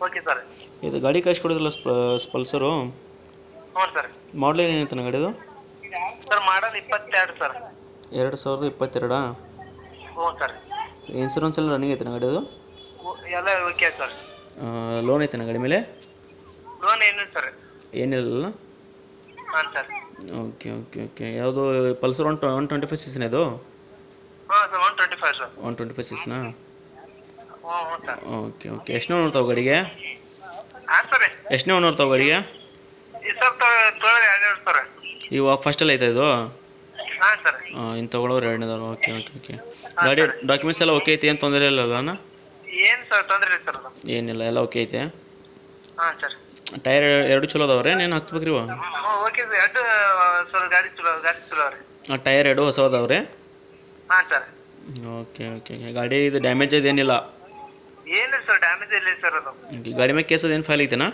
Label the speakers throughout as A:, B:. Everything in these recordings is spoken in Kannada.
A: ಓಕೆ ಸರ್
B: ಇದು ಗಾಡಿ ಕಳಿಸ್ಕೊಡಿದ್ರಲ್ಲ ಪಲ್ಸರು
A: ಹ್ಞೂ ಸರ್
B: ಮಾಡಲ್ ಏನಿತ್ತು ಗಾಡಿದು?
A: ಸರ್ ಮಾಡಲ್ ಇಪ್ಪತ್ತೆರಡು ಸರ್
B: ಎರಡು ಸಾವಿರದ ಇಪ್ಪತ್ತೆರಡಾ?
A: ಹ್ಞೂ ಸರ್
B: ಇನ್ಸೂರೆನ್ಸ್ ಎಲ್ಲ ರನ್ನಿಂಗ್ ಐತೆ ಗಾಡಿದು?
A: ಉ- ಎಲ್ಲ ಓಕೆ ಸರ್
B: ಲೋನ್ ಐತೆ ಗಾಡಿ ಮೇಲೆ?
A: ಲೋನ್ ಏನು ಸರ್
B: ಏನಿಲ್ಲ
A: ಹಾಂ ಸರ್
B: ಓಕೆ ಓಕೆ ಓಕೆ ಯಾವುದು Pulsar one one twenty five ಸಿಸ್ನ ಇದು?
A: ಹಾಂ sir one twenty five sir
B: one twenty five ಸಿಸ್ನಾ okay okay. ಎಷ್ಟನೇ ಓನರ್ ತಾವು ಗಾಡಿಗೆ? ಎಷ್ಟನೇ ಓನರ್ ತಾವು ಗಾಡಿಗೆ?
A: ಸರ್.
B: ಇವಾಗ ಫಸ್ಟಲ್ಲಿ ಐತೆ ಇದು?
A: ಹಾಂ ಸರ್.
B: ಇನ್ನು ತೊಗೊಳೋರು ಎರಡನೇದವ್ರು ಓಕೆ ಓಕೆ ಓಕೆ. ಗಾಡಿ ಡಾಕ್ಯುಮೆಂಟ್ಸ್ ಎಲ್ಲ ಓಕೆ ಐತಿ? ಏನು ತೊಂದರೆ ಇಲ್ಲಲ್ಲ ಅಣ್ಣ?
A: ಏನು ಸರ್ ತೊಂದರೆ ಇಲ್ಲ ಸರ್
B: ಏನಿಲ್ಲ ಎಲ್ಲ ಓಕೆ ಐತೆ?
A: ಹಾಂ ಸರ್.
B: ಟೈರ್ ಎರಡು ಚಲೋ ಅದಾವ್ರೆ ಏನು ಹಾಕ್ಸ್ಬೇಕ್ರಿ ಇವ
A: ಓಕೆ ಸರ್. ಎರಡು ಸರ್ ಗಾಡಿ ಚಲೋ ಗಾಡಿ ಚಲೋ ರೀ.
B: ಟೈರ್ ಎರಡು ಹೊಸ ಅದಾವ್ರೆ
A: ಹಾಂ ಸರ್.
B: ಓಕೆ ಓಕೆ ಗಾಡಿ ಇದು ಡ್ಯಾಮೇಜ್ ಅದೇನಿಲ್ಲ
A: ಏನಿಲ್ಲ ಸರ್ ಡ್ಯಾಮೇಜ್ ಇಲ್ಲ ಸರ್ ಅದು.
B: ಗಾಡಿ ಮೇಲೆ ಕೇಸ್ ಅದೇನು ಫೈಲ್ ಐತೆನಾ?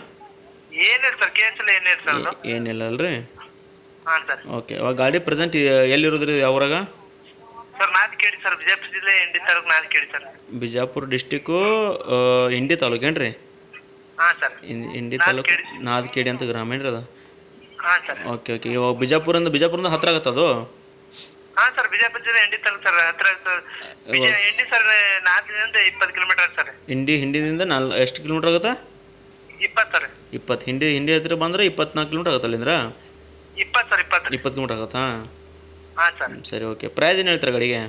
A: ಏನಿಲ್ಲ ಸರ್ ಕೇಸ್ ಎಲ್ಲ ಏನಿಲ್ಲ ಸರ್ ಅದು.
B: ಏನಿಲ್ಲ ಅಲ್ರಿ?
A: ಹಾಂ ಸರ್
B: ಓಕೆ ಇವಾಗ ಗಾಡಿ ಪ್ರೆಸೆಂಟ್ ಎಲ್ಲಿರೋದ್ರಿ ಯಾವ್ರಾಗ
A: ಸರ್ ನಾಲ್ಕು ಕೇಳಿ ಸರ್ ಬಿಜಾಪುರ ಜಿಲ್ಲೆ ಇಂಡಿ ತಾಲೂಕು ನಾಲ್ಕು ಕೇಳಿ ಸರ್
B: ಬಿಜಾಪುರ ಡಿಸ್ಟಿಕ್ಕು ಇಂಡಿ ತಾಲೂಕೇನ್ರಿ
A: ಹಾಂ ಸರ್
B: ಇನ್- ಇಂಡಿ
A: ತಾಲೂಕ್
B: ತಾಲೂಕು
A: ಕೇಡಿ.
B: ನಾಲ್ಕೇಡಿ ಅಂತ ಗ್ರಾಮ ಏನ್ರಿ ಅದು?
A: ಹಾಂ ಸರ್
B: ಓಕೆ ಓಕೆ ಇವಾಗ ಬಿಜಾಪುರಿಂದ ಬಿಜಾಪುರಿಂದ ಹತ್ರ ಆಗತ್ತೆ ಅದು?
A: ಹಾಂ ಸರ್ ಬಿಜಾಪುರ ಜಿಲ್ಲೆ ಹಿಂಡಿ ತಾಲೂಕು ಸರ್. ಹತ್ರ ಸರ್ ಬಿಜ ಎಂಡಿ ಸರ್ ನಾಲ್ಕರಿಂದ ಇಪ್ಪತ್ತು ಕಿಲೋಮೀಟರ್ ಸರ್.
B: ಹಿಂಡಿ ಹಿಂಡಿದಿಂದ ನಾಲ್ ಎಷ್ಟು ಕಿಲೋಮೀಟರ್ ಆಗುತ್ತೆ?
A: ಇಪ್ಪತ್ತು ಸರ್.
B: ಇಪ್ಪತ್ತು. ಹಿಂಡಿ ಹಿಂಡಿ ಹತ್ತಿರ ಬಂದ್ರೆ ಇಪ್ಪತ್ನಾಲ್ಕು ಕಿಲೋಮೀಟರ್ ಆಗುತ್ತೆ ಅಲ್ಲಿಂದ್ರ?
A: ಇಪ್ಪತ್ತು ಸರ್ ಇಪ್ಪತ್ತು.
B: ಇಪ್ಪತ್ತು ಕಿಲೋಮೀಟ್ರ್ ಆಗುತ್ತಾ?
A: ಹಾಂ ಸರ್.
B: ಸರಿ ಓಕೆ. ಪ್ರೈಸ್ ಏನು ಹೇಳ್ತಾರೆ ಗಾಡಿಗೆ?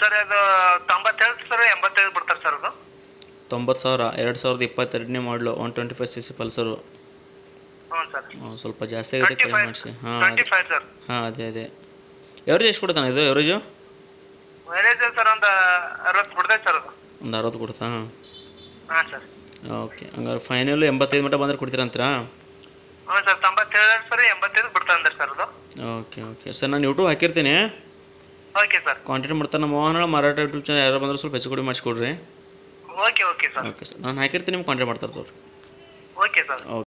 A: ಸರ್ ಅದು ತೊಂಬತ್ತೇಳು ಸರ್ ಎಂಬತ್ತೇಳು ಬಿಡ್ತಾರೆ ಸರ್ ಅದು.
B: ತೊಂಬತ್ತು ಸಾವಿರ ಎರಡು ಸಾವಿರದ ಇಪ್ಪತ್ತೆರಡನೇ ಮಾಡಲು one twenty five C C Pulsar
A: ಹ್ಞೂ ಸರ್
B: ಸ್ವಲ್ಪ ಜಾಸ್ತಿ ಆಗುತ್ತೆ ಕಡಿಮೆ ಮಾಡಿಸಿ. ಹಾಂ ಅದೇ ಅದೇ. ಎವರೇಜ್ ಎಷ್ಟು ಕೊಡ್ತಾನೆ ಇದು ಎವರೇಜು
A: ಮೈಲೇಜ್ ಸರ್ ಒಂದು ಅರವತ್ತು ಕೊಡ್ತೈತೆ ಸರ್ ಅದು.
B: ಒಂದು ಅರವತ್ತು ಕೊಡ್ತಾ?
A: ಹಾಂ ಸರ್
B: ಓಕೆ ಹಂಗಾರೆ ಫೈನಲ್ ಎಂಬತ್ತೈದು ಮಟ್ಟ ಬಂದ್ರೆ ಕೊಡ್ತೀರಂತೀರಾ
A: ಹ್ಞೂ ಸರ್ ತೊಂಬತ್ತೇಳು ಸರ್ ಎಂಬತ್ತೈದು ಬಿಡ್ತಾ ಅಂದ್ರೆ ಸರ್ ಅದು.
B: ಓಕೆ ಓಕೆ ಸರ್ ನಾನು ಯೂಟ್ಯೂಬ್ ಹಾಕಿರ್ತೀನಿ.
A: ಓಕೆ ಸರ್
B: ಕಾಂಟ್ಯಾಕ್ಟ್ ಮಾಡ್ತಾರೆ ನಮ್ಮ ವಾಹನ ಮರಾಠ ಯೂಟ್ಯೂಬ್ ಚಾನಲ್ ಯಾರು ಬಂದ್ರೆ ಸ್ವಲ್ಪ ಹೆಚ್ಚು ಕಡಿಮೆ ಮಾಡಿಸ್ಕೊಡ್ರಿ.
A: Okay okay sir
B: okay sir ನಾನು ಹಾಕಿರ್ತೀನಿ ನಿಮ್ಗೆ ಕಾಂಟ್ಯಾಕ್ಟ್ ಮಾಡ್ತಾರೆ ತೋರಿ
A: ಓಕೆ ಸರ್
B: ಓಕೆ